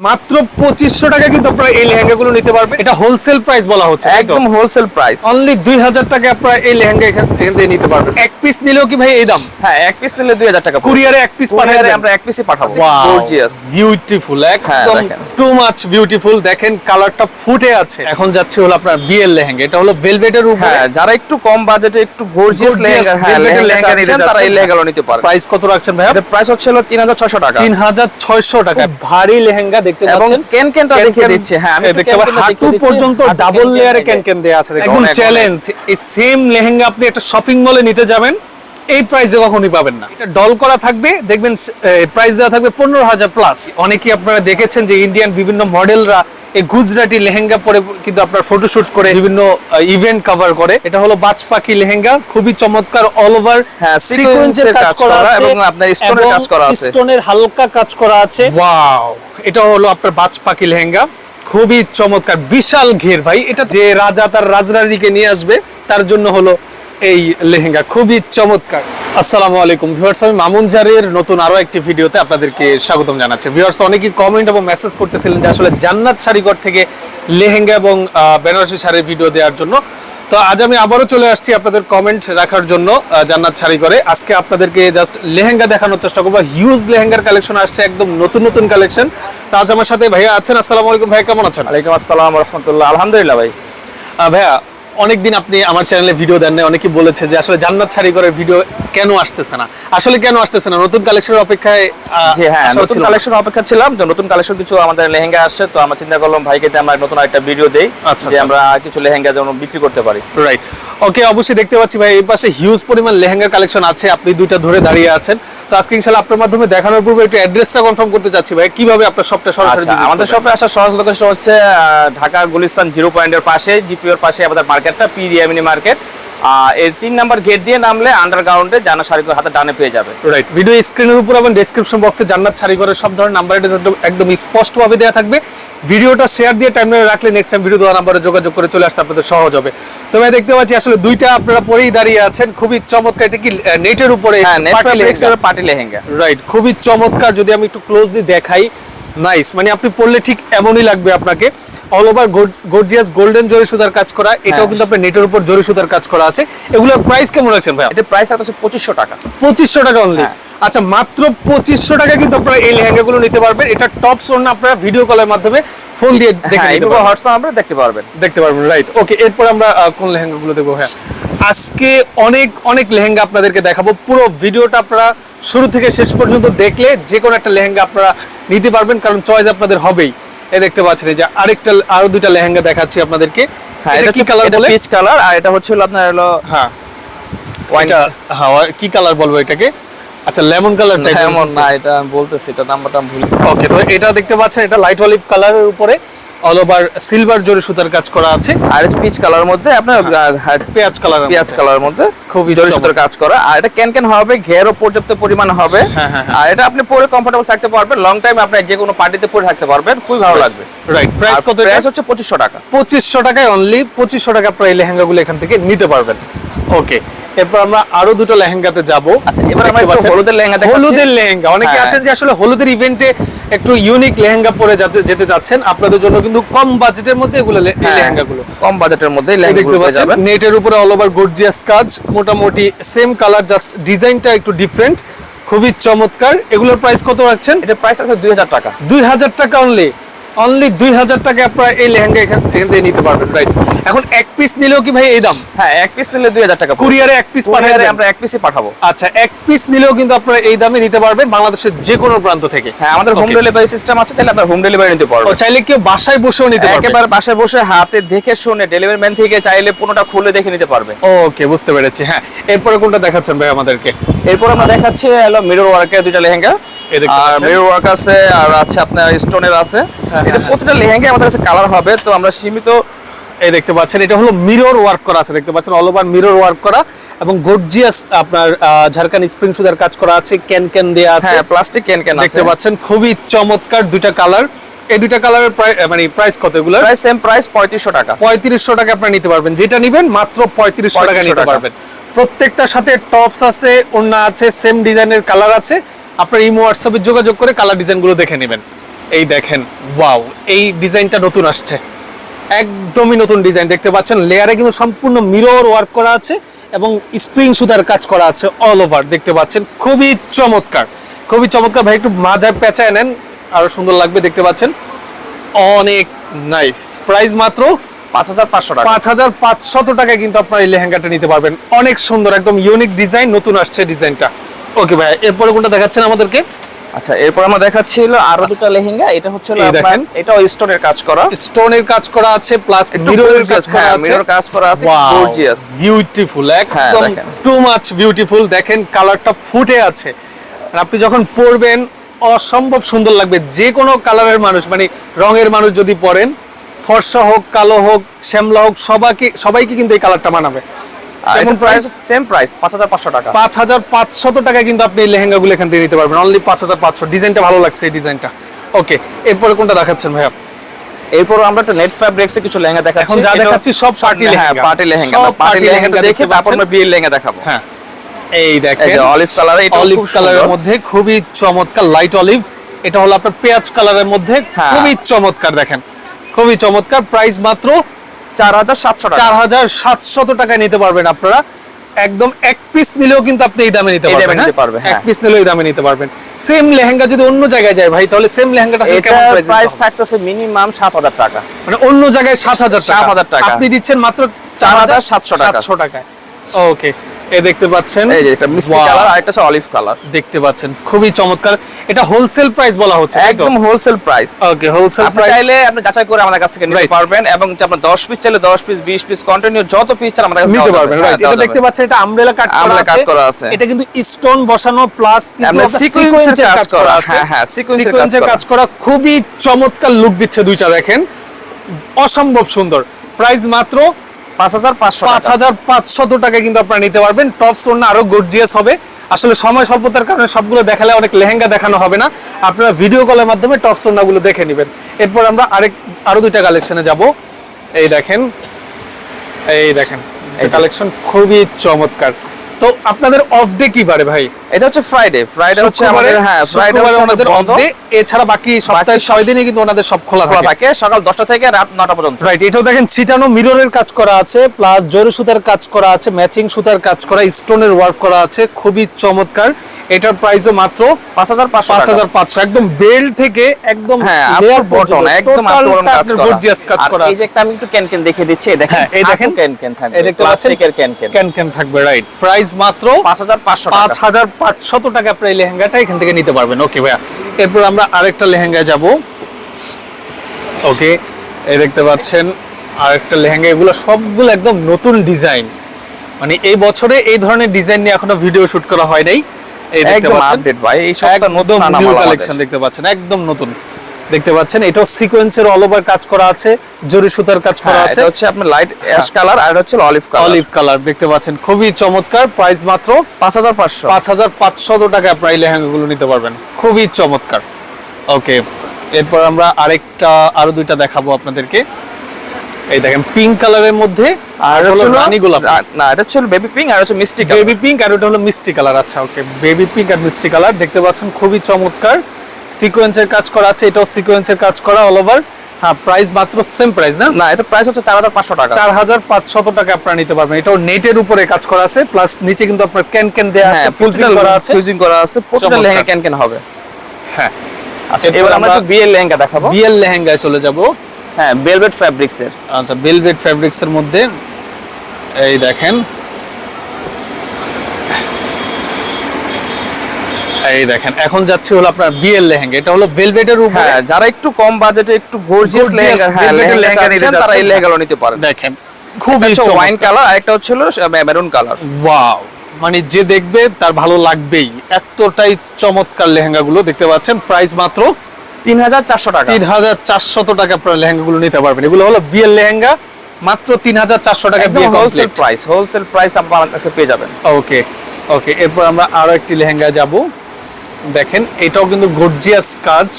মাত্র পঁচিশশো টাকা কিন্তু আপনারা এই লেহেঙ্গা গুলো নিতে পারবেন। এটা হোলসেল প্রাইস বলা হচ্ছে একদম হোলসেল প্রাইস অনলি দুই হাজার টাকা আপনারা এই লেহেঙ্গা এখান থেকে নিতে পারবেন। এক পিস নিলেও কি ভাই এই দাম? হ্যাঁ এক পিস নিলে দুই হাজার টাকা কুরিয়ারে এক পিস পাঠালে আমরা এক পিসই পাঠাবো। গর্জিয়াস বিউটিফুল একদম হ্যাঁ, টু মাচ বিউটিফুল দেখেন কালারটা ফুটে আছে। এখন যাচ্ছে হলো আপনার বিয়ের লেহেঙ্গা। এটা হলো ভেলভেটের উপরে। হ্যাঁ যারা একটু কম বাজেটে একটু গর্জিয়াস লেহেঙ্গা হ্যাঁ লেহেঙ্গা নিতে নিতে তারা এই লেহেঙ্গা নিতে পারে প্রাইস কত রাখছেন ভাই প্রাইস হচ্ছে হলো তিন হাজার ছয়শো টাকা। তিন হাজার ছয়শো টাকা। ভারী লেহেঙ্গা দেখতে পাচ্ছেন। কেন কেনটা দেখিয়ে দিচ্ছে? হ্যাঁ আমি দেখতে পাচ্ছি হাঁটু পর্যন্ত ডাবল লেয়ারে ক্যান ক্যান ক্যান দেয়া আছে দেখুন। চ্যালেঞ্জ এই সেম লেহেঙ্গা আপনি একটা শপিং মলে নিতে যাবেন এই প্রাইসে কখনোই পাবেন না। এটা ডল করা থাকবে দেখবেন প্রাইস দেওয়া থাকবে পনেরো হাজার প্লাস অনেকেই আপনারা দেখেছেন যে ইন্ডিয়ান বিভিন্ন মডেলরা এই গুজরাটি লেহেঙ্গা পরে কিন্তু আপনার ফটোশুট করে বিভিন্ন ইভেন্ট কভার করে। এটা হলো বাজ পাখি লেহেঙ্গা খুবই চমৎকার অল ওভার সিকোয়েন্সের কাজ করা আছে এবং আপনার stone-এর কাজ করা আছে। স্টোনের হালকা কাজ করা আছে। ওয়াও এটা হলো আপনার বাজ পাখি লেহেঙ্গা খুবই চমৎকার বিশাল ঘের ভাই। এটা যে রাজা তার রাজরানীকে নিয়ে আসবে তার জন্য হলো এই লেহেঙ্গা খুবই চমৎকার। আসসালামু আলাইকুম ভিউয়ার্স আমি মামুন জারের নতুন আরও একটি ভিডিওতে আপনাদেরকে স্বাগতম জানাচ্ছি। ভিউয়ার্স অনেকেই কমেন্ট এবং মেসেজ করতেছিলেন যে আসলে জান্নাত শাড়িঘর থেকে লেহেঙ্গা এবং বেনারসি শাড়ির ভিডিও দেওয়ার জন্য। তো আজ আমি আবারও চলে আসছি আপনাদের কমেন্ট রাখার জন্য জান্নাত শাড়ি করে আজকে আপনাদেরকে জাস্ট লেহেঙ্গা দেখানোর চেষ্টা করব। হিউজ লেহেঙ্গার কালেকশন আসছে একদম নতুন নতুন কালেকশন তো আজ আমার সাথে ভাইয়া আছেন। আসসালামু আলাইকুম ভাইয়া কেমন আছেন? আলাইকুম আসসালাম রহমতুল্লাহ। আলহামদুলিল্লাহ ভাই। ভাইয়া অনেকদিন আপনি আমার চ্যানেলে ভিডিও দেন না অনেকেই বলেছে যে আসলে জান্নাত শাড়ি করে ভিডিও কেন আসতেছে না? আসলে কেন আসতেছে না? নতুন কালেকশনের অপেক্ষায় জি হ্যাঁ নতুন কালেকশন অপেক্ষা ছিলাম তো নতুন কালেকশন কিছু আমাদের লেহেঙ্গা আসছে তো আমরা চিন্তা করলাম ভাইকে আমরা নতুন একটা ভিডিও দেই আচ্ছা, যে আচ্ছা। আমরা কিছু লেহেঙ্গা যেন বিক্রি করতে পারি। রাইট ওকে অবশ্যই দেখতে পাচ্ছি ভাই এই পাশে হিউজ পরিমাণ লেহেঙ্গা কালেকশন আছে আপনি দুইটা ধরে দাঁড়িয়ে আছেন। তো আজকে ইনশাআল্লাহ আপনার মাধ্যমে দেখানোর পূর্বে একটু অ্যাড্রেসটা কনফার্ম করতে চাচ্ছি ভাই কীভাবে আপনার শপটা সরাসরি আচ্ছা আমাদের? শপে আসার সহজ লোকেশন হচ্ছে ঢাকা গুলিস্তান জিরো পয়েন্টের পাশে জিপিওর পাশে আমাদের মার্কেটটা পি রিয়ামিনি মার্কেট এর তিন নাম্বার গেট দিয়ে নামলে আন্ডারগ্রাউন্ডে জানা শাড়িগুলো হাতে ডানে পেয়ে যাবে। রাইট ভিডিও স্ক্রিনের উপর এবং ডেসক্রিপশন বক্সে জান্নাত শাড়িঘরের সব ধরনের নাম্বার একদম- স্পষ্টভাবে দেওয়া থাকবে। ভিডিওটা শেয়ার দিয়ে টাইম রাখলে নেক্সট টাইম ভিডিও দেওয়া নাম্বারে যোগাযোগ করে চলে আসতে আপনাদের সহজ হবে। তো ভাই দেখতে পাচ্ছি আসলে দুইটা আপনারা পরেই দাঁড়িয়ে আছেন। খুবই চমৎকার এটা কি নেটের উপরে হ্যাঁ পার্টি লেহেঙ্গা? রাইট খুবই চমৎকার। যদি আমি একটু ক্লোজলি দেখাই নাইস মানে আপনি পড়লে ঠিক এমনই লাগবে আপনাকে। অল ওভার গর্জিয়াস গোল্ডেন জরি সুতার কাজ করা এটাও হ্যাঁ। কিন্তু আপনার নেটের উপর জরি সুতার কাজ করা আছে। এগুলোর প্রাইস কেমন রাখছেন ভাই এটার প্রাইস হচ্ছে পঁচিশশো টাকা। পঁচিশশো টাকা অনলি হ্যাঁ। আচ্ছা মাত্র পঁচিশশো টাকা কিন্তু আপনারা এই লেহেঙ্গাগুলো নিতে পারবেন। এটা টপ সোন আপনারা ভিডিও কলের মাধ্যমে ফোন দিয়ে দেখে হ্যাঁ নিতে পারবেন। হোয়াটসঅ্যাপ আমরা দেখতে পারবেন। দেখতে পারবেন রাইট ওকে এরপর আমরা কোন লেহেঙ্গাগুলো দেখব হ্যাঁ আজকে অনেক অনেক লেহেঙ্গা আপনাদেরকে দেখাবো। পুরো ভিডিওটা আপনারা শুরু থেকে শেষ পর্যন্ত দেখলে যে কোনো একটা লেহেঙ্গা আপনারা নিতে পারবেন কারণ চয়েস আপনাদের হবেই। এ দেখতে পাচ্ছেন যে আরেকটা আরও দুইটা লেহেঙ্গা দেখাচ্ছি আপনাদেরকে। হ্যাঁ এটা কি কালার বলে? পিচ কালার আর এটা হচ্ছে আপনার হলো হ্যাঁ। ওয়াইন হ্যাঁ কি কালার বলব এটাকে? আচ্ছা লেমন কালার লেমন না এটা আমি বলতেছি এটা নাম্বারটা ভুল। ওকে তো এটা দেখতে পাচ্ছেন এটা লাইট অলিভ কালারের উপরে। অল ওভার সিলভার জরি সুতার কাজ করা আছে। আর পিচ কালার মধ্যে আপনার পেঁয়াজ কালার পেঁয়াজ কালার মধ্যে খুবই জরি সুতার কাজ করা। আর এটা ক্যান ক্যান হবে? ঘেরও পর্যাপ্ত পরিমাণ হবে। হ্যাঁ, হ্যাঁ, হ্যাঁ। আর এটা আপনি পরে কমফোর্টেবল থাকতে পারবেন। লং টাইম আপনি যে কোনো পার্টিতে পরে থাকতে পারবেন। খুবই ভালো লাগবে। রাইট প্রাইস কত প্রাইস হচ্ছে পঁচিশশো টাকা। পঁচিশশো টাকায় অনলি পঁচিশশো টাকা আপনারা এই লেহেঙ্গাগুলো এখান থেকে নিতে পারবেন। ওকে এরপর আমরা আরও দুটো লেহেঙ্গাতে যাব। আচ্ছা, এবার আমরা একটু হলুদের লেহেঙ্গা দেখাচ্ছি। হলুদের লেহেঙ্গা। অনেকে হ্যাঁ। আছেন যে আসলে হলুদের ইভেন্টে একটু ইউনিক লেহেঙ্গা পরে যেতে যাচ্ছেন। আপনাদের জন্য কিন্তু কম বাজেটের মধ্যে এগুলো হ্যাঁ, লেহেঙ্গাগুলো। কম বাজেটের মধ্যে দেখতে পাচ্ছেন নেটের উপরে অল ওভার গর্জিয়াস কাজ মোটামুটি সেম কালার জাস্ট ডিজাইনটা একটু ডিফারেন্ট খুবই চমৎকার। এগুলোর প্রাইস কত রাখছেন? এটা প্রাইস আছে দুই হাজার টাকা। দুই হাজার টাকা অনলি অনলি দুই হাজার টাকা আপনারা এই লেহেঙ্গা এখান থেকে নিতে পারবেন রাইট এখন এক পিস নিলেও কি ভাই এই দাম? হ্যাঁ এক পিস নিলে দুই হাজার টাকা। কুরিয়ারে এক পিস পাঠালে আমরা এক পিসই পাঠাবো। আচ্ছা এক পিস নিলেও কিন্তু আপনারা এই দামে নিতে পারবেন বাংলাদেশের যে কোনো প্রান্ত থেকে। হ্যাঁ আমাদের হোম ডেলিভারি সিস্টেম আছে তাহলে আপনার হোম ডেলিভারি নিতে ও পারবেন চাইলে কেউ বাসায় বসেও নিতে পারবে। একেবারে বাসায় বসে হাতে দেখে শুনে ডেলিভারি ম্যান থেকে চাইলে পুরোটা খুলে দেখে নিতে পারবে। ওকে বুঝতে পেরেছি হ্যাঁ। এরপরে কোনটা দেখাচ্ছেন ভাই আমাদেরকে? এরপর আমরা দেখাচ্ছি হলো মিরর ওয়ার্কের দুইটা লেহেঙ্গা। আর। মিরর ওয়ার্ক আছে আর আছে আপনার স্টোনের আছে। হ্যাঁ, এটা প্রতিটা লেহেঙ্গা আমাদের কাছে কালার হবে তো আমরা সীমিত এই দেখতে পাচ্ছেন এটা হলো মিরর ওয়ার্ক করা আছে দেখতে পাচ্ছেন অল ওভার মিরর ওয়ার্ক করা এবং গর্জিয়াস আপনার ঝাড়খান স্প্রিং সুদার কাজ করা আছে ক্যান ক্যান দেয়া আছে। হ্যাঁ প্লাস্টিক ক্যান ক্যান দেখতে পাচ্ছেন খুবই চমৎকার দুইটা কালার এই দুইটা কালারের মানে প্রাইস কত এগুলো প্রাইস সেম প্রাইস পঁয়ত্রিশশো টাকা। পঁয়ত্রিশশো টাকা আপনারা নিতে পারবেন যেটা নিবেন মাত্র পঁয়ত্রিশশো টাকা নিতে পারবেন। প্রত্যেকটার সাথে টপস আছে ওড়না আছে সেম ডিজাইনের কালার আছে। আপনার ইমো হোয়াটসঅ্যাপে যোগাযোগ করে কালার ডিজাইনগুলো দেখে নেবেন। এই দেখেন ওয়াও এই ডিজাইনটা নতুন আসছে। একদমই নতুন ডিজাইন দেখতে পাচ্ছেন। লেয়ারে কিন্তু সম্পূর্ণ মিরর ওয়ার্ক করা আছে এবং স্প্রিং সুতার কাজ করা আছে অল ওভার দেখতে পাচ্ছেন। খুবই চমৎকার খুবই চমৎকার। ভাই একটু মাজার পেঁচায় নেন আরও সুন্দর লাগবে দেখতে পাচ্ছেন। অনেক নাইস প্রাইস মাত্র পাঁচ হাজার পাঁচশো টাকা। পাঁচ হাজার পাঁচশত টাকায় কিন্তু আপনার এই লেহেঙ্গাটা নিতে পারবেন। অনেক সুন্দর একদম ইউনিক ডিজাইন নতুন আসছে ডিজাইনটা ওকে ভাই এরপরে কোনটা দেখাচ্ছেন আমাদেরকে? আচ্ছা এরপর আমরা দেখাচ্ছিল আরও দুটো লেহেঙ্গা এটা হচ্ছে হলো আপনার। এটাও স্টোনের কাজ করা। স্টোনের কাজ করা আছে প্লাস মিররের কাজ করা হ্যাঁ, আছে। mirror কাজ করা আছে, gorgeous। বিউটিফুল একদম দেখেন। টু মাচ বিউটিফুল দেখেন কালারটা ফুটে আছে। আর আপনি যখন পরবেন অসম্ভব সুন্দর লাগবে। যে কোনো কালারের মানুষ মানে রঙের মানুষ যদি পরেন ফর্সা হোক কালো হোক শ্যামলা হোক সবাইকে সবাইকে কিন্তু এই কালারটা মানাবে। কেমন প্রাইস? সেম প্রাইস পাঁচ হাজার পাঁচশো টাকা। পাঁচ হাজার পাঁচশত টাকায় কিন্তু আপনি এই লেহেঙ্গাগুলো এখান থেকে নিতে পারবেন। অনলি পাঁচ হাজার পাঁচশো। ডিজাইনটা ভালো লাগছে এই ডিজাইনটা ওকে এরপরে কোনটা দেখাচ্ছেন ভাইয়া? এরপর আমরা একটা নেট ফ্যাব্রিক্স এর কিছু লেহেঙ্গা দেখাচ্ছি। এখন যা দেখাচ্ছি সব হ্যাঁ লেহেঙ্গা। পার্টি লেহেঙ্গা পার্টি লেহেঙ্গা দেখে তারপর আমরা বিয়ের লেহেঙ্গা দেখাবো। হ্যাঁ। এই দেখেন। অলিভ কালার এটা অলিভ কালারের মধ্যে খুবই চমৎকার লাইট অলিভ এটা হলো আপনার পেঁয়াজ কালারের মধ্যে হ্যাঁ। খুবই চমৎকার দেখেন। খুবই চমৎকার। প্রাইস মাত্র চার হাজার সাতশো টাকা চার হাজার সাতশত টাকায় নিতে পারবেন আপনারা একদম এক পিস নিলেও কিন্তু আপনি এই দামে নিতে পারবেন হ্যাঁ? পারবে, এক হ্যাঁ। পিস নিলেও এই দামে নিতে পারবেন সেম লেহেঙ্গা যদি অন্য জায়গায় যায় ভাই তাহলে সেম লেহেঙ্গাটা আসলে কেমন প্রাইস থাকতেছে মিনিমাম সাত হাজার টাকা মানে অন্য জায়গায় সাত হাজার টাকা 7,000 টাকা। আপনি দিচ্ছেন মাত্র চার হাজার সাতশো টাকা। সাতশো টাকায় ওকে এ দেখতে পাচ্ছেন? এই যে এটা মিষ্টি কালার আর একটা অলিভ কালার। দেখতে পাচ্ছেন খুবই চমৎকার। এটা হোলসেল প্রাইস বলা হচ্ছে একদম wholesale price okay wholesale price চাইলে আপনি যাচাই করে আমাদের কাছ থেকে নিতে পারবেন এবং যে আপনার 10 পিস চাইলে 10 পিস 20 পিস কন্টিনিউ যত পিস চান আমাদের কাছে নিতে পারবেন রাইট হ্যাঁ, এটা দেখতে পাচ্ছেন এটা আমব্রেলা কাট করা cut করা আছে। এটা কিন্তু স্টোন বসানো প্লাস কিন্তু এর কাজ করা আছে। হ্যাঁ, হ্যাঁ, করা। কাজ করা খুবই চমৎকার লুক দিচ্ছে দুইটা দেখেন। অসম্ভব সুন্দর। প্রাইস মাত্র 5500 পাঁচ টাকা কিন্তু আপনারা নিতে পারবেন। টপ সোনা আরও গর্জিয়াস হবে। আসলে সময় স্বল্পতার কারণে সবগুলো দেখালে অনেক লেহেঙ্গা দেখানো হবে না। আপনারা ভিডিও কলের মাধ্যমে টপ সোনাগুলো দেখে নেবেন। এরপর আমরা আরেক আরও দুইটা কালেকশনে যাব। এই দেখেন এই দেখেন এই কালেকশন খুবই চমৎকার। তো আপনাদের অফ ডে কি বারে ভাই? এটা হচ্ছে ফ্রাইডে ফ্রাইডে হচ্ছে আমাদের হ্যাঁ ফ্রাইডে হচ্ছে আমাদের অফ ডে এছাড়া বাকি সপ্তাহে ছয় দিনই কিন্তু ওনাদের সব খোলা খোলা থাকে। থাকে সকাল 10টা থেকে রাত 9টা পর্যন্ত। রাইট এটাও দেখেন ছিটানো মিররের কাজ করা আছে প্লাস জরি সুতার কাজ করা আছে ম্যাচিং সুতার কাজ করা স্টোনের ওয়ার্ক করা আছে খুবই চমৎকার। এটার প্রাইসও মাত্র 5500 পাঁচ টাকা। হাজার পাঁচশো। একদম বেল্ট থেকে একদম হ্যাঁ layer আপটু বটন পর্যন্ত একদম আপটু কাজ করা। gorgeous কাজ করা এই যে একটা আমি একটু ক্যান ক্যান দেখিয়ে দিচ্ছি দেখেন হ্যাঁ, এই দেখেন। থাকবে প্লাস্টিকের থাকবে রাইট প্রাইস মাত্র 5500 টাকা। আপনার এই লেহেঙ্গাটা এখান থেকে নিতে পারবেন। ওকে ভাইয়া। এরপর আমরা আরেকটা লেহেঙ্গা যাব। ওকে এই দেখতে পাচ্ছেন আরেকটা লেহেঙ্গা। এগুলো সবগুলো একদম নতুন ডিজাইন। মানে এই বছরে এই ধরনের ডিজাইন নিয়ে এখনও ভিডিও শুট করা হয় নাই। এই দেখতে পাচ্ছেন? আপডেট ভাই এই সপ্তাহ নতুন নিউ কালেকশন দেখতে পাচ্ছেন একদম নতুন। দেখতে পাচ্ছেন এটাও সিকোয়েন্সের অল ওভার কাজ করা আছে জরি সুতার কাজ করা আছে। এটা হচ্ছে আপনার লাইট অ্যাশ কালার আর এটা হচ্ছে অলিভ কালার অলিভ কালার দেখতে পাচ্ছেন খুবই চমৎকার প্রাইস মাত্র 5500 পাঁচ হাজার পাঁচশত টাকা আপনার এই লেহেঙ্গাগুলো নিতে পারবেন খুবই চমৎকার। ওকে এরপর আমরা আরেকটা আরও দুইটা দেখাবো আপনাদেরকে। এই দেখেন পিঙ্ক কালারের মধ্যে আর হলো রানী গোলাপ। না এটা হচ্ছে বেবি পিঙ্ক আর হচ্ছে মিষ্টি কালার বেবি পিঙ্ক আর ওটা হলো মিষ্টি কালার আচ্ছা ওকে বেবি পিঙ্ক আর মিষ্টি কালার দেখতে পাচ্ছেন খুবই চমৎকার। সিকোয়েন্সের কাজ করা আছে এটাও সিকোয়েন্সের কাজ করা অল ওভার হ্যাঁ প্রাইস মাত্র সেম প্রাইস না? না এটা প্রাইস হচ্ছে 4500 টাকা। চার হাজার পাঁচশত টাকা আপনারা নিতে পারবেন। এটাও নেটের উপরে কাজ করা আছে প্লাস নিচে কিন্তু আপনার ক্যান ক্যান দেওয়া আছে হ্যাঁ ফুলজিং করা আছে। ফিউজিং করা আছে প্রত্যেকটা। লেহেঙ্গা ক্যান ক্যান হবে। হ্যাঁ আচ্ছা এবার আমরা একটু বিয়ের লেহেঙ্গা দেখাবো। বিএল লেহেঙ্গায় চলে যাব। হ্যাঁ ভেলভেট ফ্যাব্রিক্স এর। আচ্ছা ভেলভেট ফ্যাব্রিক্স এর মধ্যে এই দেখেন। এই দেখেন এখন যাচ্ছে হলো আপনার বিএল লেহেঙ্গা এটা হলো ভেলভেটের উপরে। হ্যাঁ যারা একটু কম বাজেটে একটু গর্জিয়াস লেহেঙ্গা হ্যাঁ লেহেঙ্গা লেহেঙ্গা নিতে চাচ্ছেন তারা এই। লেহেঙ্গাগুলো নিতে পারেন। দেখেন খুবই ওয়াইন কালার আর একটা হচ্ছে মেরুন কালার ওয়াও মানে যে দেখবে তার ভালো লাগবেই। এতটাই চমৎকার লেহেঙ্গাগুলো দেখতে পাচ্ছেন প্রাইস মাত্র তিন হাজার চারশো টাকা। তিন হাজার চারশত টাকা আপনার লেহেঙ্গাগুলো নিতে পারবেন। এগুলো হলো বিয়ের লেহেঙ্গা মাত্র তিন হাজার চারশো টাকা বিয়ে হোলসেল প্রাইস হোলসেল প্রাইস আপনার কাছে পেয়ে যাবেন। ওকে ওকে এরপর আমরা আরও একটি লেহেঙ্গা যাব। দেখেন এটাও কিন্তু গর্জিয়াস কাজ।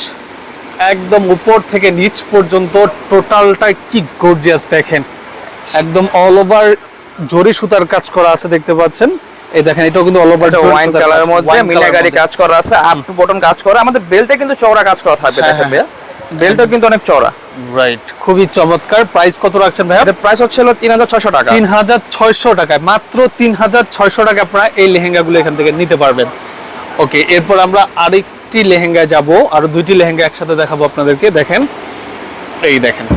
একদম উপর থেকে নিচ পর্যন্ত টোটালটা কি গর্জিয়াস দেখেন। একদম অল ওভার জরি সুতার কাজ করা আছে দেখতে পাচ্ছেন। এই দেখেন এটাও কিন্তু অল ওভার ওয়াইন কালারের মধ্যে কাজ করা আছে আপ টু বটন কাজ করা আমাদের বেল্টে কিন্তু চওড়া কাজ করা থাকবে হ্যাঁ, দেখেন হ্যাঁ। ভাইয়া। কিন্তু অনেক চড়া রাইট খুবই চমৎকার। প্রাইস কত রাখছেন ভাইয়া? প্রাইস তিন হাজার টাকা। তিন হাজার ছয়শো টাকায় মাত্র তিন হাজার ছয়শো টাকা আপনারা এই লেহেঙ্গাগুলো এখান থেকে নিতে পারবেন। ওকে এরপর আমরা আরেকটি লেহেঙ্গা যাব আরও দুইটি লেহেঙ্গা একসাথে দেখাবো আপনাদেরকে দেখেন। এই দেখেন।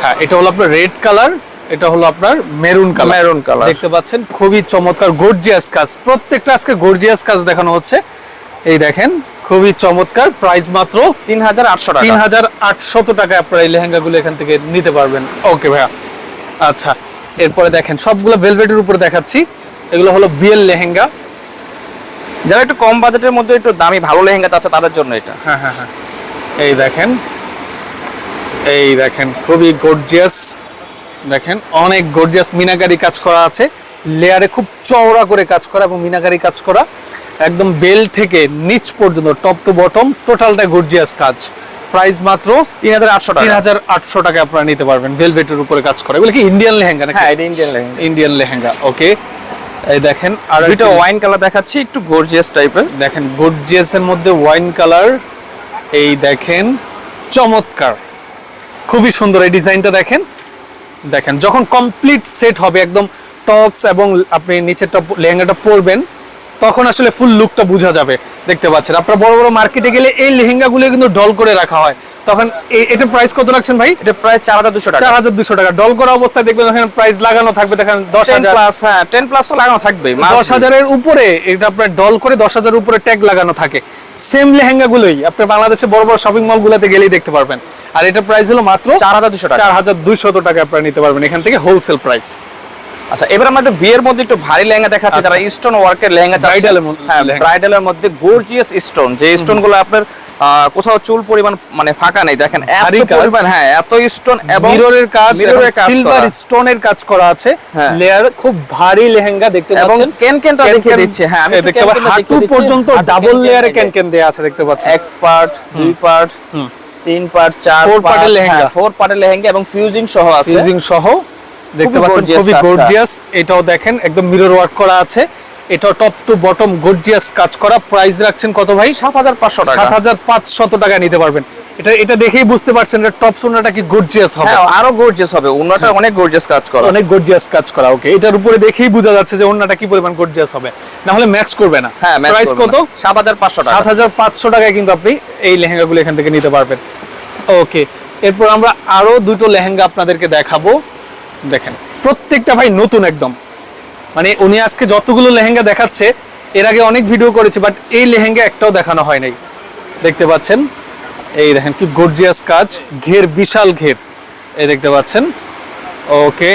হ্যাঁ এটা হলো আপনার রেড কালার এটা হলো আপনার মেরুন কালার। Maroon colour. দেখতে পাচ্ছেন খুবই চমৎকার গর্জিয়াস কাজ। প্রত্যেকটা আজকে গর্জিয়াস কাজ দেখানো হচ্ছে। এই দেখেন খুবই চমৎকার প্রাইস মাত্র তিন হাজার আটশো টাকা। তিন হাজার আটশত টাকায় আপনারা এই লেহেঙ্গাগুলো এখান থেকে নিতে পারবেন। ওকে ভাইয়া। আচ্ছা এরপরে দেখেন সবগুলো ভেলভেটের উপরে দেখাচ্ছি। এগুলো হলো বিয়েল লেহেঙ্গা। যারা একটু কম বাজেটের মধ্যে একটু দামি ভালো লেহেঙ্গা চাচ্ছে তাদের জন্য এটা। হ্যাঁ হ্যাঁ হ্যাঁ। এই দেখেন এই দেখেন খুবই গর্জিয়াস দেখেন অনেক গর্জিয়াস মিনাকারি কাজ করা আছে। লেয়ারে খুব চওড়া করে কাজ করা এবং মিনাকারি কাজ করা। একদম বেল থেকে নিচ পর্যন্ত টপ টু বটম টোটালটা গর্জিয়াস কাজ। প্রাইস মাত্র তিন হাজার আটশো তিন হাজার আটশো টাকা আপনারা নিতে পারবেন ভেলভেটের উপরে কাজ করা। এগুলো কি ইন্ডিয়ান লেহেঙ্গা নাকি? হ্যাঁ Indian lehenga. Indian lehenga okay এই দেখেন আর একটা- ওয়াইন কালার দেখাচ্ছি একটু গর্জিয়াস টাইপের দেখেন গর্জিয়াস এর মধ্যে ওয়াইন কালার এই দেখেন চমৎকার। খুবই সুন্দর এই ডিজাইনটা দেখেন। দেখেন যখন কমপ্লিট সেট হবে একদম টপস এবং আপনি নিচেরটা লেহেঙ্গাটা পরবেন তখন আসলে ফুল লুকটা বোঝা যাবে। দেখতে পাচ্ছেন আপনারা বড় বড় মার্কেটে গেলে এই লেহেঙ্গাগুলো কিন্তু ডল করে রাখা হয়। তখন এটা প্রাইস কত রাখছেন ভাই? এটা প্রাইস চার হাজার দুশো টাকা। চার হাজার দুশো টাকা। ডল করা অবস্থায় দেখবেন ওখানে প্রাইস লাগানো থাকবে দেখেন দশ হাজার। প্লাস হ্যাঁ টেন প্লাস তো লাগানো থাকবে দশ হাজারের উপরে এটা আপনার ডল করে দশ হাজারের উপরে ট্যাগ লাগানো থাকে। সেম লেহেঙ্গা গুলোই। আপনি বাংলাদেশে বড় বড় শপিং মল গুলাতে গেলেই দেখতে পারবেন। আর এটা প্রাইস হলো মাত্র চার হাজার দুশো টাকা। চার হাজার দুইশত টাকা আপনারা নিতে পারবেন এখান থেকে হোলসেল প্রাইস আচ্ছা এবার আমরা একটু বিয়ের মধ্যে একটু ভারী লেহেঙ্গা দেখাচ্ছি আচ্ছা। যারা স্টোন ওয়ার্কের লেহেঙ্গা এর মধ্যে হ্যাঁ। ব্রাইডালের মধ্যে গর্জিয়াস স্টোন যে স্টোনগুলো আপনার কোথাও চুল পরিমাণ মানে ফাঁকা নেই দেখেন এত পরিমাণ হ্যাঁ এত স্টোন এবং মিররের কাজ সিলভার স্টোনের কাজ করা আছে হ্যাঁ। লেয়ার খুব ভারী লেহেঙ্গা দেখতে এবং পাচ্ছেন ক্যানক্যানটা ক্যান দেখিয়ে দিচ্ছে, হ্যাঁ, আমি দেখতে ক্যানক্যানটা হাঁটু পর্যন্ত ডাবল লেয়ারে দেখে। ক্যান ক্যান দেয়া আছে দেখতে পাচ্ছেন এক পার্ট দুই পার্ট। তিন পার্ট চার part এর লেহেঙ্গা। ফোর পার্টের লেহেঙ্গা এবং ফিউজিং সহ আছে ফিজিং সহ দেখতে পাচ্ছেন খুবই গর্জিয়াস এটাও দেখেন একদম মিরর ওয়ার্ক করা আছে। এটাও টপ টু বটম গর্জিয়াস কাজ করা। প্রাইস রাখছেন কত ভাই? সাত হাজার পাঁচশো টাকা। সাত হাজার পাঁচশত টাকা নিতে পারবেন। এটা এটা দেখেই বুঝতে পারছেন এটা টপ সোনাটা কি গর্জিয়াস হবে। হ্যাঁ আরও গর্জিয়াস হবে। অন্যটা অনেক গর্জিয়াস কাজ করা। অনেক গর্জিয়াস কাজ করা ওকে এটার উপরে দেখেই বোঝা যাচ্ছে যে কি পরিমাণ গর্জিয়াস হবে। না হলে ম্যাচ করবে না। হ্যাঁ প্রাইস কত? সাত হাজার পাঁচশো টাকা। সাত হাজার পাঁচশো টাকায় কিন্তু আপনি এই লেহেঙ্গাগুলো এখান থেকে নিতে পারবেন। ওকে এরপর আমরা আরও দুটো লেহেঙ্গা আপনাদেরকে দেখাবো। দেখেন, প্রত্যেকটা ভাই নতুন একদম। মানে উনি আজকে যতগুলো লেহেঙ্গা দেখাচ্ছে, এর আগে অনেক ভিডিও করেছে বাট এই লেহেঙ্গা একটাও দেখানো হয় নাই। দেখতে পাচ্ছেন? এই দেখেন কি গর্জিয়াস কাজ, ঘের, বিশাল ঘের। এই দেখতে পাচ্ছেন? ওকে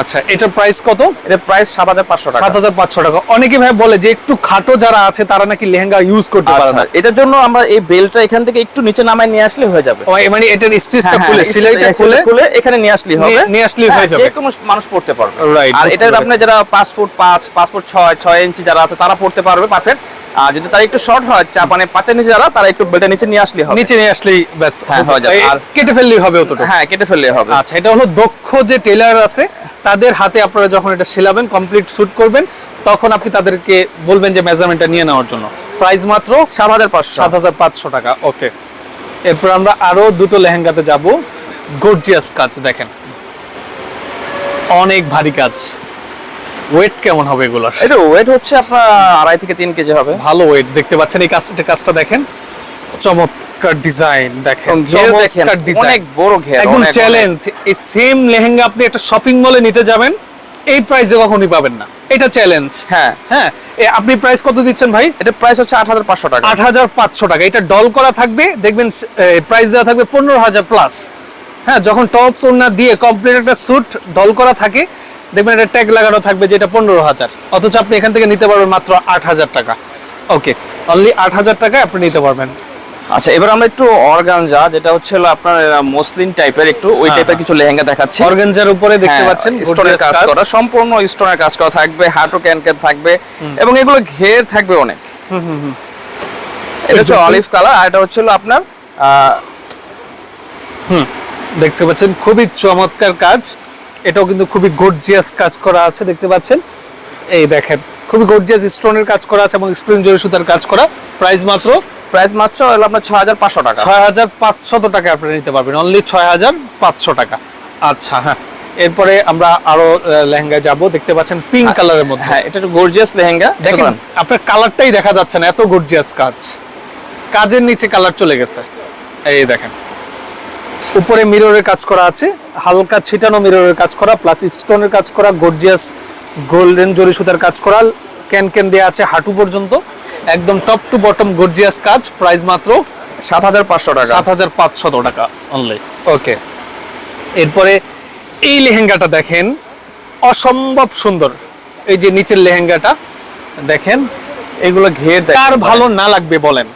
আচ্ছা এটার প্রাইস কত? এটা প্রাইস সাত হাজার পাঁচশো টাকা। সাত হাজার পাঁচশো টাকা। অনেকে ভাই বলে যে একটু খাটো যারা আছে তারা নাকি লেহেঙ্গা ইউজ করতে পারে আচ্ছা না। এটার জন্য আমরা এই বেলটা এখান থেকে একটু নিচে নামায় নিয়ে আসলে হয়ে যাবে। মানে এটার স্টিচটা হ্যাঁ, খুলে হ্যাঁ, সিলাইটা খুলে খুলে এখানে নিয়ে আসলেই হবে। নিয়ে- আসলেই হয়ে হ্যাঁ, যাবে। যে কোনো মানুষ পড়তে পারবে। আর পেরেছি। আপনি যারা ফুট পাঁচ ফুট ছয় ছয় ইঞ্চি যারা আছে তারা পড়তে পারবে পারফেক্ট আর যদি তারা একটু শর্ট হয় চা মানে পাঁচের নিচে যারা তারা একটু বেলটা নিচে নিয়ে আসলেই হবে। নিচে নিয়ে আসলেই ব্যাস হ্যাঁ, হয়ে যাবে। আর- কেটে ফেললেই হবে অতটুকু। হ্যাঁ কেটে ফেললে হবে। আচ্ছা এটা হলো দক্ষ যে টেলার আছে তাদের হাতে আপনারা যখন এটা সেলাবেন কমপ্লিট শুট করবেন তখন আপনি তাদেরকে বলবেন যে মেজারমেন্টটা নিয়ে নেওয়ার জন্য। প্রাইস মাত্র সাত হাজার পাঁচশো। সাত হাজার পাঁচশো টাকা ওকে এরপর আমরা আরও দুটো লেহেঙ্গাতে যাব। গর্জিয়াস কাজ দেখেন। অনেক ভারী কাজ। ওয়েট কেমন হবে এগুলোর? এটা ওয়েট হচ্ছে আপনার আড়াই থেকে তিন কেজি হবে। ভালো ওয়েট দেখতে পাচ্ছেন এই কাজটা কাজটা দেখেন। চমৎকার ডিজাইন দেখেন চমৎকার ডিজাইন অনেক বড় ঘের একদম চ্যালেঞ্জ এই সেম লেহেঙ্গা আপনি একটা শপিং মলে নিতে যাবেন এই প্রাইসে কখনই পাবেন না। এটা চ্যালেঞ্জ হ্যাঁ। হ্যাঁ আপনি প্রাইস কত দিচ্ছেন ভাই? এটা প্রাইস হচ্ছে আট হাজার পাঁচশো টাকা। আট হাজার পাঁচশো টাকা। এটা ডল করা থাকবে দেখবেন প্রাইস দেওয়া থাকবে পনেরো হাজার প্লাস হ্যাঁ যখন টপস ওড়না দিয়ে কমপ্লিট একটা স্যুট ডল করা থাকে দেখবেন এটা ট্যাগ লাগানো থাকবে যেটা পনেরো হাজার। অথচ আপনি এখান থেকে নিতে পারবেন মাত্র আট হাজার টাকা। ওকে অনলি আট হাজার টাকায় আপনি নিতে পারবেন। আচ্ছা এবার আমরা একটু অর্গানজা যেটা হচ্ছে আপনার মসলিন টাইপের একটু ওই হ্যাঁ, টাইপের কিছু লেহেঙ্গা দেখাচ্ছি। অর্গেঞ্জার উপরে দেখতে হ্যাঁ, পাচ্ছেন স্টোনের কাজ করা সম্পূর্ণ স্টোনের কাজ করা থাকবে হাঁটু ক্যানকেন থাকবে এবং এগুলো ঘের থাকবে অনেক। এটা হচ্ছে। অলিভ কালার আর এটা হচ্ছে আপনার আহ, হুম। দেখতে পাচ্ছেন খুবই চমৎকার কাজ। এটাও কিন্তু খুবই গর্জিয়াস কাজ করা আছে দেখতে পাচ্ছেন? এই দেখেন খুবই গর্জিয়াস স্টোনের কাজ করা আছে এবং স্প্রিং জরি সুতার কাজ করা। প্রাইস মাত্র প্রাইস মাত্র হলো আপনার ছয় হাজার পাঁচশো টাকা। ছয় হাজার পাঁচশত টাকা আপনি নিতে পারবেন অনলি ছয় হাজার পাঁচশো টাকা। আচ্ছা হ্যাঁ এরপরে আমরা আরও লেহেঙ্গা যাব দেখতে পাচ্ছেন পিঙ্ক কালারের মধ্যে। হ্যাঁ এটা একটু গর্জিয়াস লেহেঙ্গা দেখেন আপনার কালারটাই দেখা যাচ্ছে না এত গর্জিয়াস কাজ। কাজের নিচে কালার চলে গেছে। এই দেখেন উপরে মিররের কাজ করা আছে হালকা ছিটানো মিররের কাজ করা প্লাস স্টোনের কাজ করা গর্জিয়াস গোল্ডেন জরি সুতার কাজ করা ক্যান ক্যান দেওয়া আছে হাঁটু পর্যন্ত। একদম টপ টু বটম গর্জিয়াস কাজ প্রাইস মাত্র সাত হাজার পাঁচশো টাকা। সাত হাজার পাঁচশত টাকা অনলি ওকে এরপরে এই লেহেঙ্গাটা দেখেন অসম্ভব সুন্দর। এই যে নিচের লেহেঙ্গাটা দেখেন এগুলো ঘের কার ভালো না লাগবে বলেন।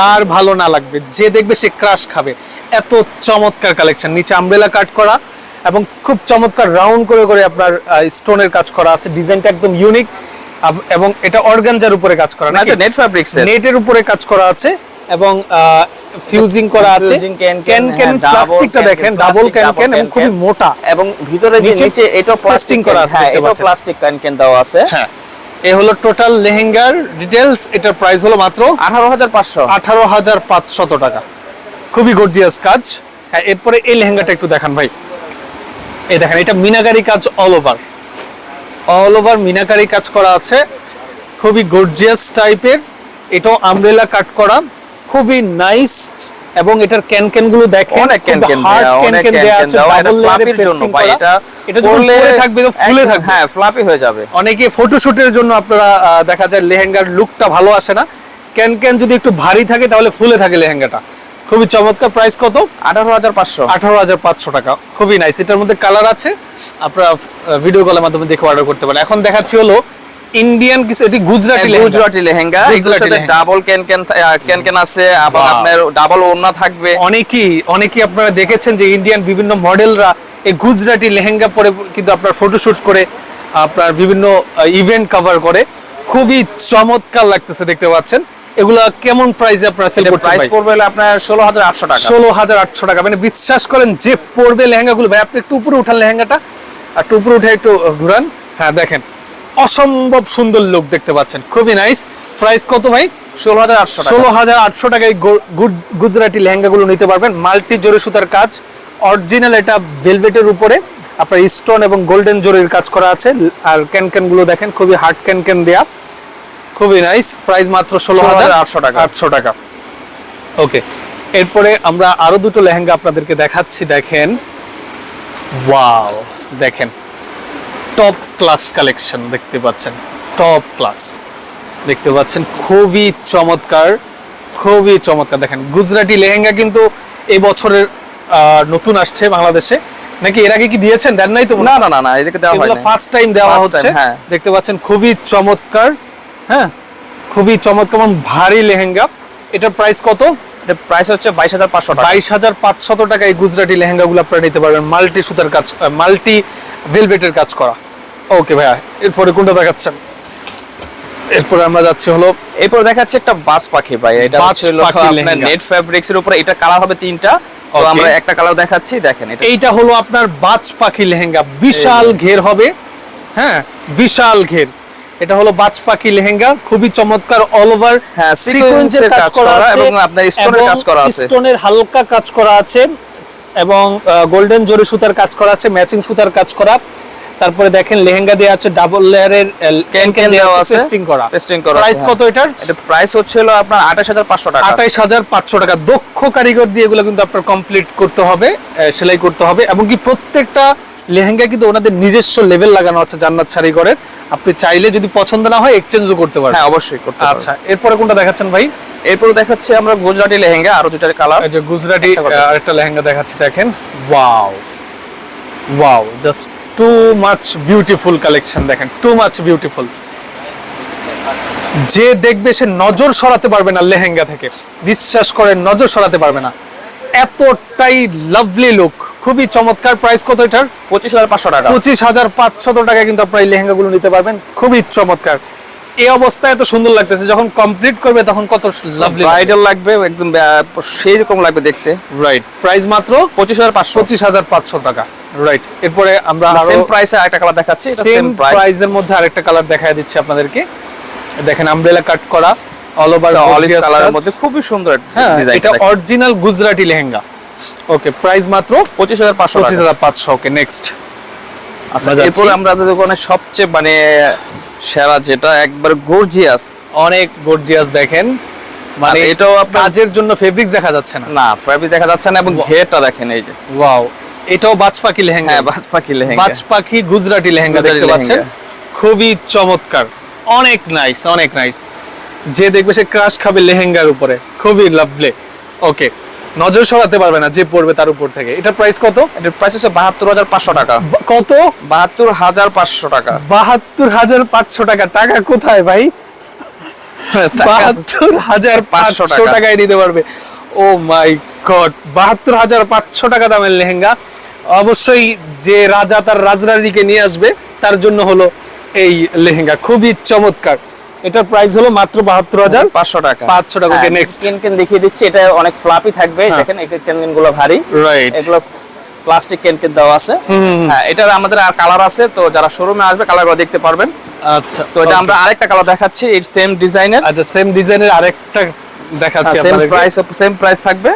কার ভালো না লাগবে যে দেখবে সে ক্রাশ খাবে। এত চমৎকার কালেকশন নিচে আমব্রেলা কাট করা এবং খুব চমৎকার রাউন্ড করে করে আপনার স্টোনের কাজ করা আছে। ডিজাইনটা একদম ইউনিক এবং এটা অর্গানজার উপরে কাজ করা। না নেট ফ্যাব্রিক্স নেটের উপরে কাজ করা আছে এবং ফিউজিং করা আছে। ক্যান ক্যান প্লাস্টিকটা দেখেন ডাবল ক্যান ক্যান এবং খুবই মোটা। এবং ভিতরে যে নিচে এটা প্লাস্টিক করা আছে, হ্যাঁ এটা প্লাস্টিক ক্যান ক্যান দেওয়া আছে। হ্যাঁ। এ হলো টোটাল লেহেঙ্গার ডিটেলস এটার প্রাইস হলো মাত্র আঠারো হাজার পাঁচশো। আঠারো হাজার পাঁচশত টাকা। খুবই গর্জিয়াস কাজ। হ্যাঁ এরপরে এই লেহেঙ্গাটা একটু দেখান ভাই। এই দেখেন এটা মিনাকারি কাজ all over all over meenakari কাজ করা আছে। খুবই গর্জিয়াস টাইপের এটাও আমব্রেলা কাট করা। খুবই নাইস এবং এটার ক্যান ক্যানগুলো দেখেন অনেক can can ক্যান অনেক ক্যান can দেওয়া আছে এটা ডাবল লেয়ারে fluffy র জন্য ভাই, এটা এটা যখন পরে থাকবে তো ফুলে থাকবে। হ্যাঁ ফ্লাপি হয়ে যাবে। অনেকে ফটোশুটের জন্য আপনারা দেখা যায় লেহেঙ্গার লুকটা ভালো আসে না। ক্যান ক্যান যদি একটু ভারী থাকে তাহলে ফুলে থাকে লেহেঙ্গাটা। খুবই চমৎকার প্রাইস কত? আঠারো হাজার পাঁচশো। আঠারো হাজার পাঁচশো টাকা। খুবই নাইস এটার মধ্যে কালার আছে। আপনারা ভিডিও কলের মাধ্যমে দেখে অর্ডার করতে পারেন। এখন দেখাচ্ছি হলো ইন্ডিয়ান কিছু এটি Gujarati lehenga. Double can can can can আছে। এবং আপনার ডাবল ওড়না থাকবে। অনেকেই অনেকেই আপনারা দেখেছেন যে ইন্ডিয়ান বিভিন্ন মডেলরা এই গুজরাটি লেহেঙ্গা পরে কিন্তু আপনার ফটোশুট করে আপনার বিভিন্ন ইভেন্ট কভার করে। খুবই চমৎকার লাগতেছে দেখতে পাচ্ছেন। এগুলা কেমন প্রাইসে আপনারা সেল করছেন প্রাইস পড়বে আপনার ষোলো হাজার আটশো টাকা। ষোলো হাজার আটশো টাকা। মানে বিশ্বাস করেন যে পড়বে লেহেঙ্গাগুলো ভাই আপনি একটু উপরে উঠান লেহেঙ্গাটা আর একটু উপরে উঠে একটু ঘুরান। হ্যাঁ দেখেন অসম্ভব সুন্দর লুক দেখতে পাচ্ছেন খুবই নাইস প্রাইস কত ভাই? ষোলো হাজার আটশো ষোলো হাজার আটশো টাকায় গুজরাটি লেহেঙ্গাগুলো নিতে পারবেন। মাল্টি জরি সুতার কাজ অরিজিনাল এটা ভেলভেটের উপরে। আপনার স্টোন এবং গোল্ডেন জরির কাজ করা আছে। আর ক্যান ক্যানগুলো দেখেন খুবই হার্ড ক্যান ক্যান দেয়া। খুবই নাইস প্রাইস মাত্র ষোলো হাজার 16,800 টাকা। আটশো টাকা। ওকে এরপরে আমরা আরও দুটো লেহেঙ্গা আপনাদেরকে দেখাচ্ছি দেখেন। ওয়াও দেখেন। টপ ক্লাস কালেকশন দেখতে পাচ্ছেন। টপ ক্লাস দেখতে পাচ্ছেন খুবই চমৎকার খুবই চমৎকার। দেখেন গুজরাটি লেহেঙ্গা কিন্তু এই বছরের আহ, নতুন আসছে বাংলাদেশে। নাকি এর আগে কি দিয়েছেন? দেন নাই তো না না না না এদিকে দেওয়া হয় ফার্স্ট টাইম দেওয়া হচ্ছে। হ্যাঁ। দেখতে পাচ্ছেন খুবই চমৎকার। হ্যাঁ? খুবই চমৎকার ভারী লেহেঙ্গা। এটার প্রাইস কত? প্রাইস হচ্ছে বাইশ হাজার পাঁচশো বাইশ হাজার পাঁচশত টাকা এই গুজরাটি লেহেঙ্গাগুলো আপনারা নিতে পারবেন। মাল্টি সুতার কাজ মাল্টি ভেলভেটের কাজ করা। ওকে ভাইয়া এরপরে কোনটা দেখাচ্ছেন? এরপরে আমরা যাচ্ছি হলো এরপর দেখাচ্ছে একটা বাস পাখি ভাই। এটা হচ্ছে আপনার নেট ফ্যাব্রিক্স এর উপরে। এটা কালার হবে তিনটা। তো আমরা একটা কালার দেখাচ্ছি দেখেন এটা। এইটা হলো আপনার বাজ পাখি লেহেঙ্গা। বিশাল ঘের হবে। হ্যাঁ বিশাল ঘের। এটা হলো বাজ পাখি লেহেঙ্গা খুবই চমৎকার অল ওভার হ্যাঁ, সিকোয়েন্সের কাজ করা আছে এবং আপনার stone-এর কাজ করা আছে। স্টোনের হালকা কাজ করা আছে এবং গোল্ডেন জরি সুতার কাজ করা আছে ম্যাচিং সুতার কাজ করা। তারপরে দেখেন লেহেঙ্গা দেওয়া আছে ডাবল লেয়ারের ক্যান ক্যান দেওয়া আছে। পেস্টিং করা। পেস্টিং করা প্রাইস কত এটার? এটা প্রাইস হচ্ছে হলো আপনার আঠাশ হাজার পাঁচশো টাকা। আঠাইশ হাজার পাঁচশো টাকা। দক্ষ কারিগর দিয়ে এগুলো কিন্তু আপনার কমপ্লিট করতে হবে সেলাই করতে হবে এবং কি প্রত্যেকটা লেহেঙ্গা কিন্তু ওনাদের নিজস্ব লেভেল লাগানো আছে জান্নাত শাড়িঘরের। আপনি চাইলে যদি পছন্দ না হয় এক্সচেঞ্জও করতে পারেন হ্যাঁ অবশ্যই করতে আচ্ছা এরপরে কোনটা দেখাচ্ছেন ভাই? এরপর দেখাচ্ছি আমরা গুজরাটি লেহেঙ্গা আরও দুটার কালার এই যে গুজরাটি আরেকটা লেহেঙ্গা দেখাচ্ছি দেখেন। Wow wow just too much beautiful collection দেখেন। টু মাচ বিউটিফুল যে দেখবে সে নজর সরাতে পারবে না লেহেঙ্গা থেকে। বিশ্বাস করে নজর সরাতে পারবে না। এতটাই লাভলি লুক খুবই চমৎকার প্রাইস কত এটার? পঁচিশ হাজার পাঁচশো টাকা। পঁচিশ হাজার পাঁচশত টাকায় কিন্তু আপনার এই লেহেঙ্গাগুলো নিতে পারবেন। খুবই চমৎকার। এই অবস্থায় এত সুন্দর লাগতেছে। যখন কমপ্লিট করবে তখন কত লাভলি ব্রাইডাল লাগবে একদম সেই রকম লাগবে দেখতে। রাইট প্রাইস মাত্র পঁচিশ হাজার পাঁচশো। পঁচিশ হাজার পাঁচশো টাকা। রাইট এরপরে আমরা সেম প্রাইসে আরেকটা কালার দেখাচ্ছি। সেম প্রাইসের মধ্যে আরেকটা কালার দেখায় দিচ্ছি আপনাদেরকে। দেখেন আমব্রেলা কাট করা অল ওভার অলিভ কালারের মধ্যে খুবই সুন্দর হ্যাঁ ডিজাইন এটা original Gujarati lehenga. Okay price মাত্র পঁচিশ হাজার পাঁচশো পঁচিশ হাজার পাঁচশো ওকে নেক্সট আচ্ছা এরপর। আমরা দোকানে সবচেয়ে মানে সেরা যেটা একবার গর্জিয়াস অনেক গর্জিয়াস দেখেন। মানে এটাও আপনার- কাজের জন্য ফেব্রিক্স দেখা যাচ্ছে না। না ফ্যাব্রিক দেখা যাচ্ছে না এবং ঘেরটা দেখেন এই যে। ওয়াও এটাও বাজ পাখি লেহেঙ্গা। হ্যাঁ বাজ পাখি লেহেঙ্গা। বাজ পাখি গুজরাটি লেহেঙ্গা দেখতে পাচ্ছেন। খুবই চমৎকার। অনেক নাইস অনেক নাইস যে দেখবে সে ক্রাশ খাবে লেহেঙ্গার উপরে। খুবই লাভলি ওকে নজর সরাতে পারবে না যে পড়বে তার উপর থেকে। এটা প্রাইস কত? এটার প্রাইস হচ্ছে বাহাত্তর হাজার পাঁচশো টাকা। কত? বাহাত্তর হাজার পাঁচশো টাকা। বাহাত্তর হাজার পাঁচশো টাকা। টাকা কোথায় ভাই? বাহাত্তর হাজার পাঁচশো টাকায় নিতে পারবে। ও মাই গড বাহাত্তর হাজার পাঁচশো টাকা দামের লেহেঙ্গা। অবশ্যই যে রাজা তার রাজরানীকে নিয়ে আসবে তার জন্য হলো এই লেহেঙ্গা। খুবই চমৎকার। এটার প্রাইস হলো মাত্র বাহাত্তর হাজার পাঁচশো টাকা। 500 টাকা, next. কেন কেন দেখিয়ে দিচ্ছি এটা অনেক ফ্লাপি থাকবে হ্যাঁ। দেখেন এই গুলো ভারী। রাইট এগুলো প্লাস্টিক দেওয়া আছে। হ্যাঁ এটার আমাদের আর কালার আছে তো যারা শোরুমে আসবে কালারগুলো দেখতে পারবেন। আচ্ছা তো এটা আমরা আরেকটা কালার দেখাচ্ছি সেম ডিজাইনের আচ্ছা সেম ডিজাইনের আরেকটা দেখাচ্ছি সেম প্রাইস সেম প্রাইস থাকবে।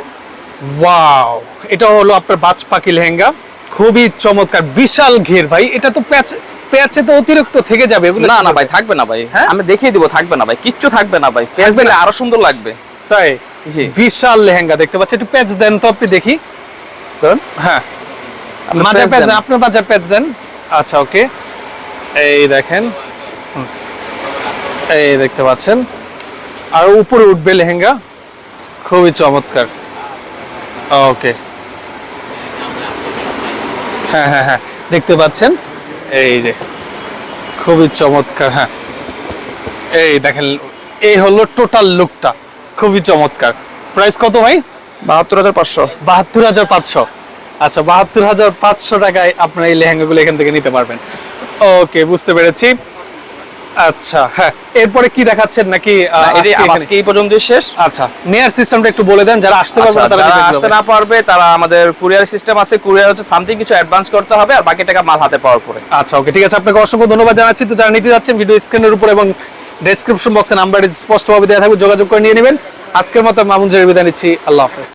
ওয়াও এটা হলো আপনার বাজ পাখি লেহেঙ্গা। খুবই চমৎকার বিশাল ঘের ভাই। এটা তো প্যাচ প্যাচে তো অতিরিক্ত থেকে যাবে না না ভাই থাকবে না ভাই। হ্যাঁ? আমি দেখিয়ে দিব থাকবে না ভাই কিচ্ছু থাকবে না ভাই। পেঁয়াজ দিলে আরও সুন্দর লাগবে। তাই? জি। বিশাল লেহেঙ্গা দেখতে পাচ্ছি। একটু প্যাচ দেন তো আপনি দেখি। হ্যাঁ। আপনি মাঝে প্যাচ প্যাচ দেন। দেন আপনার মাঝে প্যাচ দেন। আচ্ছা ওকে। এই দেখেন। এই দেখতে পাচ্ছেন। আর উপরে উঠবে লেহেঙ্গা। খুবই চমৎকার। ওকে। হ্যাঁ হ্যাঁ হ্যাঁ। দেখতে পাচ্ছেন? এই যে খুবই চমৎকার হ্যাঁ। এই দেখেন এই হলো টোটাল লুকটা খুবই চমৎকার। প্রাইস কত ভাই? বাহাত্তর হাজার পাঁচশো। বাহাত্তর হাজার পাঁচশো। আচ্ছা বাহাত্তর হাজার পাঁচশো টাকায় আপনার এই লেহেঙ্গাগুলো এখান থেকে নিতে পারবেন। ওকে বুঝতে পেরেছি। আচ্ছা হ্যাঁ। এরপরে কি দেখাচ্ছেন নাকি আজকে এই পর্যন্তই শেষ। আচ্ছা নেয়ার সিস্টেমটা একটু বলে দেন যারা আসতে পারবে আচ্ছা, তারা আসতে না পারবে তারা আমাদের কুরিয়ার সিস্টেম আছে কুরিয়ার হচ্ছে সামথিং কিছু অ্যাডভান্স করতে হবে আর বাকি টাকা মাল হাতে পাওয়ার পরে। আচ্ছা ওকে ঠিক আছে আপনাকে অসংখ্য ধন্যবাদ জানাচ্ছি। তো যারা নিতে যাচ্ছেন ভিডিও স্ক্রিনের উপর এবং ডেসক্রিপশন বক্সে নাম্বার স্পষ্টভাবে দেওয়া থাকবে যোগাযোগ করে নিয়ে নেবেন। আজকের মতো মামুন জের বিদায় নিচ্ছি আল্লাহ হাফেজ।